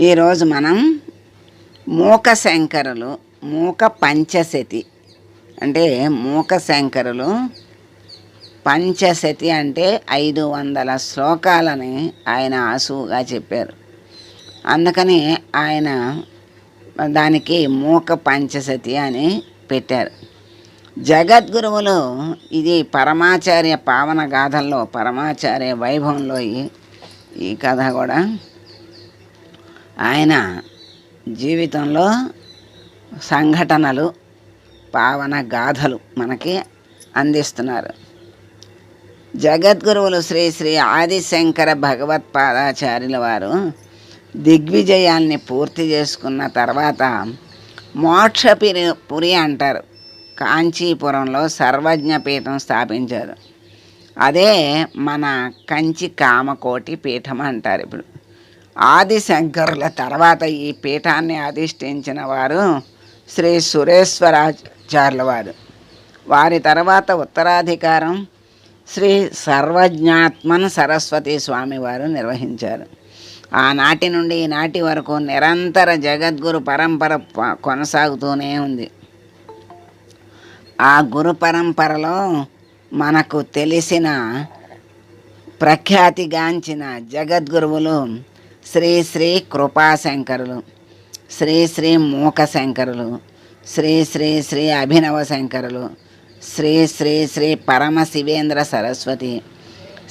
ఈరోజు మనం మూక శంకరులు మూక పంచశతి అంటే మూక శంకరులు పంచశతి అంటే ఐదు వందల శ్లోకాలని ఆయన ఆసువుగా చెప్పారు. అందుకని ఆయన దానికి మూక పంచశతి అని పెట్టారు. జగద్గురువులు ఇది పరమాచార్య పావన గాథల్లో పరమాచార్య వైభవంలో ఈ ఈ కథ కూడా ఆయన జీవితంలో సంఘటనలు పావన గాథలు మనకి అందిస్తున్నారు. జగద్గురువులు శ్రీ శ్రీ ఆదిశంకర భగవత్పాదాచార్యుల వారు దిగ్విజయాన్ని పూర్తి చేసుకున్న తర్వాత మోక్షపురి పురి అంటారు. కాంచీపురంలో సర్వజ్ఞ పీఠం స్థాపించారు. అదే మన కంచి కామకోటి పీఠం అంటారు ఇప్పుడు. ఆదిశంకరుల తర్వాత ఈ పీఠాన్ని అధిష్ఠించిన వారు శ్రీ సురేశ్వరాచార్యుల వారు. వారి తర్వాత ఉత్తరాధికారం శ్రీ సర్వజ్ఞాత్మన్ సరస్వతి స్వామి వారు నిర్వహించారు. ఆనాటి నుండి ఈనాటి వరకు నిరంతర జగద్గురు పరంపర కొనసాగుతూనే ఉంది. ఆ గురు పరంపరలో మనకు తెలిసిన ప్రఖ్యాతిగాంచిన జగద్గురువులు శ్రీ శ్రీ కృపాశంకరులు శ్రీ శ్రీ మూక శంకరులు శ్రీ శ్రీ శ్రీ అభినవ శంకరులు శ్రీ శ్రీ శ్రీ పరమశివేంద్ర సరస్వతి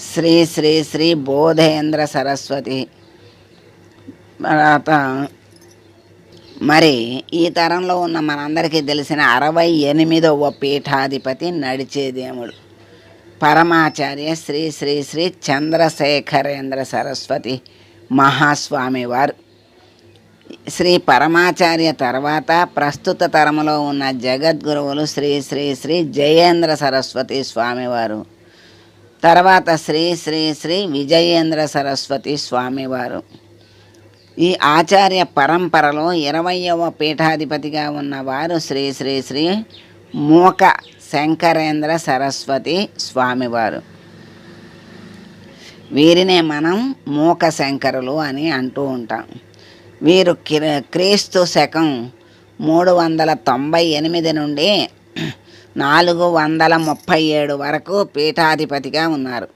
శ్రీ శ్రీ శ్రీ బోధేంద్ర సరస్వతి తర్వాత మరి ఈ తరంలో ఉన్న మనందరికీ తెలిసిన అరవై ఎనిమిదవ పీఠాధిపతి నడిచేదేముడు పరమాచార్య శ్రీ శ్రీ శ్రీ చంద్రశేఖరేంద్ర సరస్వతి మహాస్వామి వారు శ్రీ పరమాచార్య తర్వాత ప్రస్తుత తరములో ఉన్న జగద్గురువులు శ్రీ శ్రీ శ్రీ జయేంద్ర సరస్వతి స్వామివారు. తర్వాత శ్రీ శ్రీ శ్రీ విజయేంద్ర సరస్వతి స్వామివారు. ఈ ఆచార్య పరంపరలో ఇరవయవ పీఠాధిపతిగా ఉన్నవారు శ్రీ శ్రీ శ్రీ మూక శంకరేంద్ర సరస్వతి స్వామివారు. వీరినే మనం మూక శంకరులు అని అంటూ ఉంటాం. వీరు కిర- క్రీస్తు శకం మూడు వందల తొంభై ఎనిమిది నుండి నాలుగు వందల ముప్పై ఏడు వరకు పీఠాధిపతిగా ఉన్నారు.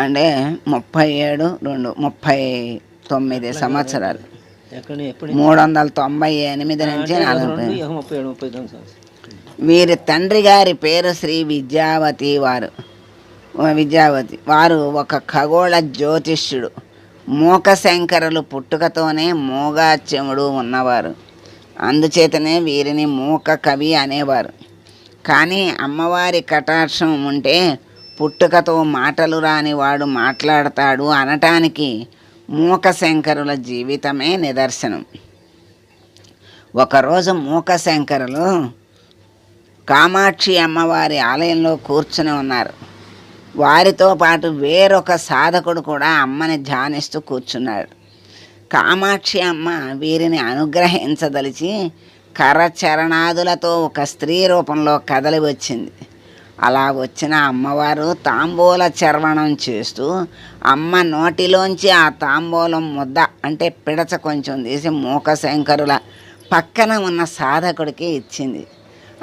అంటే ముప్పై ఏడు రెండు ముప్పై తొమ్మిది సంవత్సరాలు. మూడు వందల తొంభై ఎనిమిది నుంచి నలభై వీరి తండ్రి గారి పేరు శ్రీ విద్యావతి వారు. విద్యావతి. వారు ఒక ఖగోళ జ్యోతిష్యుడు. మూకశంకరులు పుట్టుకతోనే మూగాచ్యముడు ఉన్నవారు. అందుచేతనే వీరిని మూక కవి అనేవారు. కానీ అమ్మవారి కటాక్షం ఉంటే పుట్టుకతో మాటలు రాని వాడు మాట్లాడతాడు అనటానికి మూకశంకరుల జీవితమే నిదర్శనం. ఒకరోజు మూకశంకరులు కామాక్షి అమ్మవారి ఆలయంలో కూర్చుని ఉన్నారు. వారితో పాటు వేరొక సాధకుడు కూడా అమ్మని ధ్యానిస్తూ కూర్చున్నాడు. కామాక్షి అమ్మ వీరిని అనుగ్రహించదలిచి కరచరణాదులతో ఒక స్త్రీ రూపంలో కదలి వచ్చింది. అలా వచ్చిన అమ్మవారు తాంబూల చర్వణం చేస్తూ అమ్మ నోటిలోంచి ఆ తాంబూలం ముద్ద అంటే పిడచ కొంచెం తీసి మూక శంకరుల పక్కన ఉన్న సాధకుడికి ఇచ్చింది.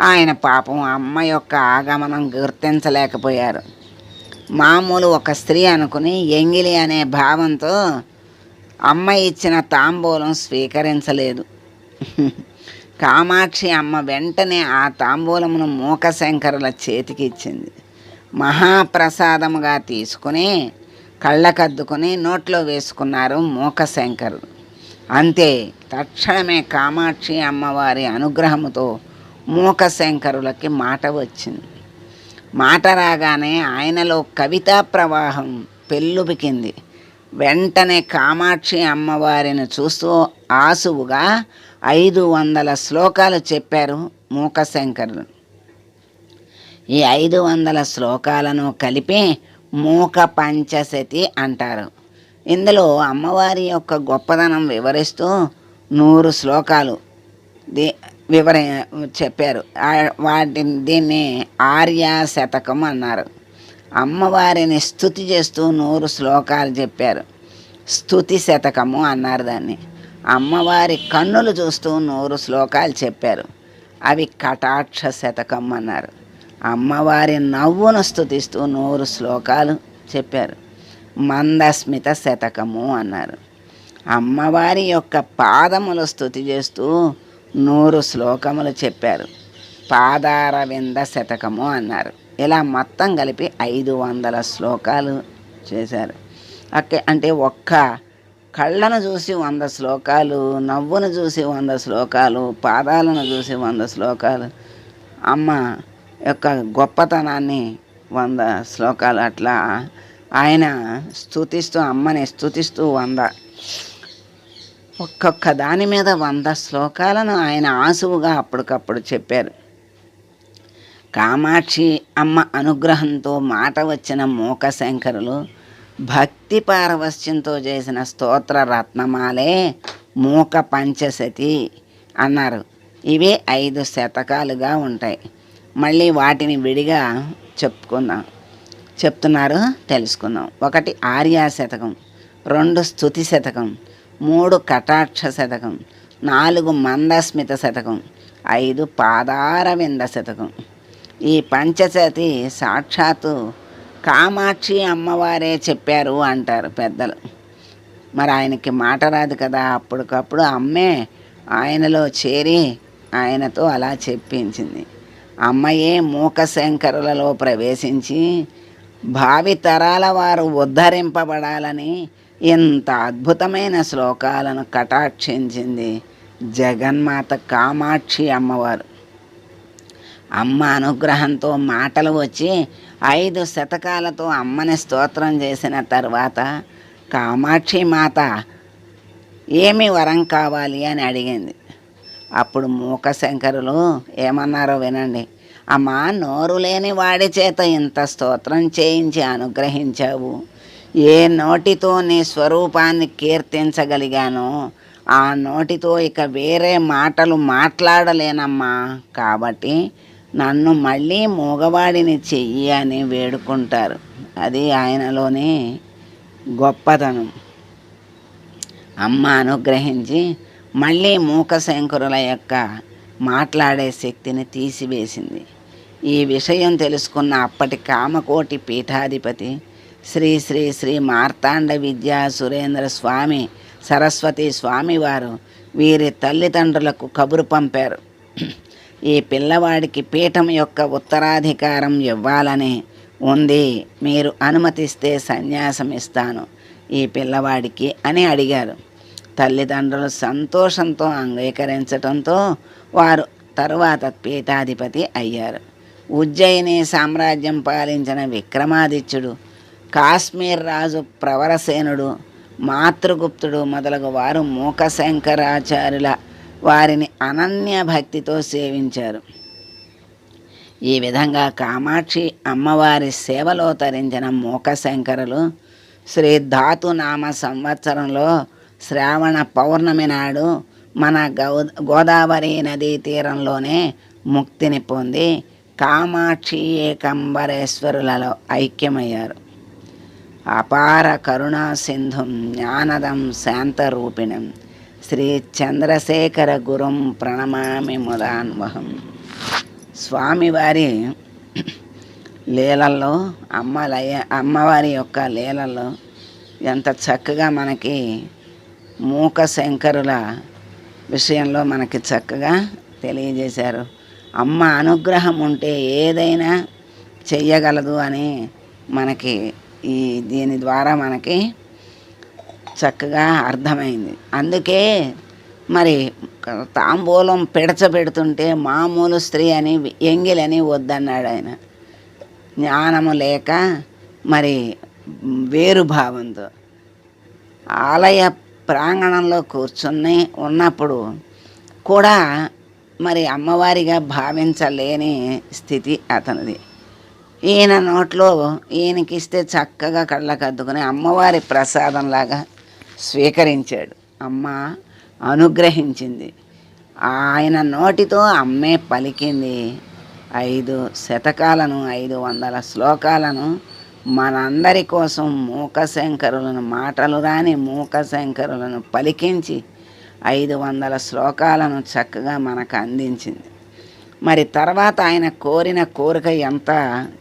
ఆయన పాపం అమ్మ యొక్క ఆగమనం గుర్తించలేకపోయారు. మామూలు ఒక స్త్రీ అనుకుని ఎంగిలి అనే భావంతో అమ్మ ఇచ్చిన తాంబూలం స్వీకరించలేదు. కామాక్షి అమ్మ వెంటనే ఆ తాంబూలమును మూకశంకరుల చేతికి ఇచ్చింది. మహాప్రసాదముగా తీసుకుని కళ్ళకద్దుకుని నోట్లో వేసుకున్నారు మూకశంకరులు. అంతే తక్షణమే కామాక్షి అమ్మవారి అనుగ్రహముతో మూకశంకరులకి మాట వచ్చింది. మాట రాగానే ఆయనలో కవితా ప్రవాహం పెళ్ళుబికింది వెంటనే కామాక్షి అమ్మవారిని చూస్తూ ఆసువుగా ఐదు వందల శ్లోకాలు చెప్పారు మూకశంకరులు. ఈ ఐదు వందల శ్లోకాలను కలిపి మూక పంచశతి అంటారు. ఇందులో అమ్మవారి యొక్క గొప్పదనం వివరిస్తూ నూరు శ్లోకాలు. దే వివర చెప్పారు. వాటిని దీన్ని ఆర్య శతకం అన్నారు. అమ్మవారిని స్థుతి చేస్తూ నూరు శ్లోకాలు చెప్పారు. స్థుతి శతకము అన్నారు దాన్ని. అమ్మవారి కన్నులు చూస్తూ నూరు శ్లోకాలు చెప్పారు. అవి కటాక్ష శతకం అన్నారు. అమ్మవారి నవ్వును స్థుతిస్తూ నూరు శ్లోకాలు చెప్పారు. మందస్మిత శతకము అన్నారు. అమ్మవారి యొక్క పాదములు స్థుతి చేస్తూ నూరు శ్లోకములు చెప్పారు. పాదార వింద శతకము అన్నారు. ఇలా మొత్తం కలిపి ఐదు వందల శ్లోకాలు చేశారు. అక్క అంటే ఒక్క కళ్ళను చూసి వంద శ్లోకాలు నవ్వును చూసి వంద శ్లోకాలు పాదాలను చూసి వంద శ్లోకాలు అమ్మ యొక్క గొప్పతనాన్ని వంద శ్లోకాలు అట్లా ఆయన స్థుతిస్తూ అమ్మని స్థుతిస్తూ వంద ఒక్కొక్క దాని మీద వంద శ్లోకాలను ఆయన ఆసువుగా అప్పటికప్పుడు చెప్పారు. కామాక్షి అమ్మ అనుగ్రహంతో మాట వచ్చిన మూక శంకరులు భక్తి పారవస్యంతో చేసిన స్తోత్ర రత్నమాలే మూక పంచశతి అన్నారు. ఇవే ఐదు శతకాలుగా ఉంటాయి. మళ్ళీ వాటిని విడిగా చెప్పుకుందాం. చెప్తున్నారు తెలుసుకుందాం. ఒకటి ఆర్యా శతకం రెండు స్థుతి శతకం మూడు కటాక్ష శతకం నాలుగు మందస్మిత శతకం ఐదు పాదారవింద శతకం. ఈ పంచశతి సాక్షాత్తు కామాక్షి అమ్మవారే చెప్పారు అంటారు పెద్దలు. మరి ఆయనకి మాట రాదు కదా అప్పటికప్పుడు అమ్మే ఆయనలో చేరి ఆయనతో అలా చెప్పించింది. అమ్మయే మూకశంకరులలో ప్రవేశించి భావి తరాల వారు ఉద్ధరింపబడాలని ఇంత అద్భుతమైన శ్లోకాలను కటాక్షించింది జగన్మాత కామాక్షి అమ్మవారు. అమ్మ అనుగ్రహంతో మాటలు వచ్చి ఐదు శతకాలతో అమ్మని స్తోత్రం చేసిన తర్వాత కామాక్షి మాత ఏమి వరం కావాలి? అని అడిగింది. అప్పుడు మూక శంకరులు ఏమన్నారో వినండి. అమ్మా నోరు లేని వాడి చేత ఇంత స్తోత్రం చేయించి అనుగ్రహించావు. ఏ నోటితో నీ స్వరూపాన్ని కీర్తించగలిగానో ఆ నోటితో ఇక వేరే మాటలు మాట్లాడలేనమ్మా. కాబట్టి నన్ను మళ్ళీ మూగవాడిని చెయ్యి అని వేడుకుంటారు. అది ఆయనలోని గొప్పతనం. అమ్మ అనుగ్రహించి మళ్ళీ మూకశంకరుల యొక్క మాట్లాడే శక్తిని తీసివేసింది. ఈ విషయం తెలుసుకున్న అప్పటి కామకోటి పీఠాధిపతి శ్రీ శ్రీ శ్రీ మార్తాండ విద్యా సురేంద్ర స్వామి సరస్వతి స్వామి వారు వీరి తల్లిదండ్రులకు కబురు పంపారు. ఈ పిల్లవాడికి పీఠం యొక్క ఉత్తరాధికారం ఇవ్వాలని ఉంది. మీరు అనుమతిస్తే సన్యాసం ఇస్తాను. ఈ పిల్లవాడికి అని అడిగారు. తల్లిదండ్రులు సంతోషంతో అంగీకరించడంతో వారు తరువాత పీఠాధిపతి అయ్యారు. ఉజ్జయిని సామ్రాజ్యం పాలించిన విక్రమాదిత్యుడు కాశ్మీర్ రాజు ప్రవరసేనుడు మాతృగుప్తుడు మొదలగు వారు మూకశంకరాచార్యుల వారిని అనన్య భక్తితో సేవించారు. ఈ విధంగా కామాక్షి అమ్మవారి సేవలో తరించిన మూకశంకరులు శ్రీ ధాతునామ సంవత్సరంలో శ్రావణ పౌర్ణమి నాడు మన గౌ గోదావరి నదీ తీరంలోనే ముక్తిని పొంది కామాక్షి ఏకంబరేశ్వరులలో ఐక్యమయ్యారు. అపార కరుణా సింధుం జ్ఞానదం శాంతరూపిణం. శ్రీ చంద్రశేఖర గురుం ప్రణమామి ముదాన్వహం. స్వామివారి లీలల్లో అమ్మ లయ అమ్మవారి యొక్క లీలల్లో ఎంత చక్కగా మనకి మూక శంకరుల విషయంలో మనకి చక్కగా తెలియజేశారు. అమ్మ అనుగ్రహం ఉంటే ఏదైనా చెయ్యగలదు అని మనకి ఈ దీని ద్వారా మనకి చక్కగా అర్థమైంది. అందుకే మరి తాంబూలం పెడచబెడుతుంటే మామూలు స్త్రీ అని ఎంగిలని వద్దన్నాడు ఆయన. జ్ఞానము లేక మరి వేరు భావంతో ఆలయ ప్రాంగణంలో కూర్చుని ఉన్నప్పుడు కూడా మరి అమ్మవారిగా భావించలేని స్థితి అతనిది. ఈయన నోట్లో ఈయనకిస్తే చక్కగా కళ్ళకు అద్దుకుని అమ్మవారి ప్రసాదంలాగా స్వీకరించాడు. అమ్మ అనుగ్రహించింది. ఆయన నోటితో అమ్మే పలికింది ఐదు శతకాలను ఐదు వందల శ్లోకాలను. మనందరి కోసం మూకశంకరులను మాటలు రాని మూకశంకరులను పలికించి ఐదు వందల శ్లోకాలను చక్కగా మనకు అందించింది. మరి తర్వాత ఆయన కోరిన కోరిక ఎంత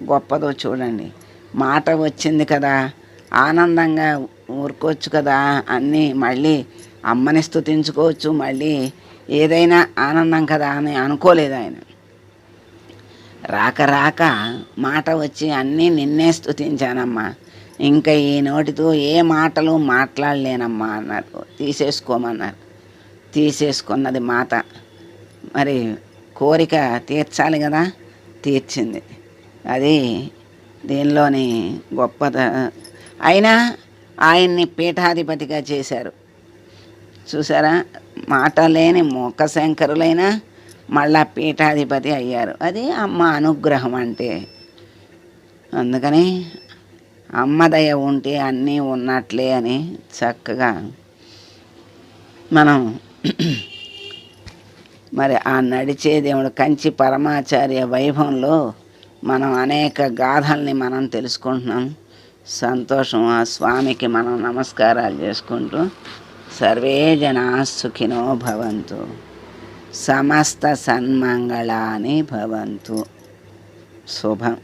గొప్పదో చూడండి. మాట వచ్చింది కదా ఆనందంగా ఊరుకోవచ్చు కదా అన్నీ మళ్ళీ అమ్మని స్థుతించుకోవచ్చు మళ్ళీ ఏదైనా ఆనందం కదా అని అనుకోలేదు ఆయన. రాక రాక మాట వచ్చి అన్నీ నిన్నే స్థుతించానమ్మా ఇంకా ఈ నోటితో ఏ మాటలు మాట్లాడలేనమ్మా అన్నారు. తీసేసుకోమన్నారు. తీసేసుకున్నది మాట. మరి కోరిక తీర్చాలి కదా తీర్చింది. అది దీనిలోని గొప్పత? అయినా ఆయన్ని పీఠాధిపతిగా చేశారు. చూసారా? మాట లేని మూక మళ్ళా పీఠాధిపతి అయ్యారు. అది అమ్మ అనుగ్రహం అంటే. అందుకని అమ్మ దయ ఉంటే అన్నీ ఉన్నట్లే అని చక్కగా మనం మరి ఆ నడిచే దేవుడు కంచి పరమాచార్య వైభవంలో మనం అనేక గాథల్ని మనం తెలుసుకుంటున్నాం. సంతోషం ఆ స్వామికి మనం నమస్కారాలు చేసుకుంటూ సర్వే జనా సుఖినో భవంతు సమస్త సన్మంగళాని భవంతు. శుభం.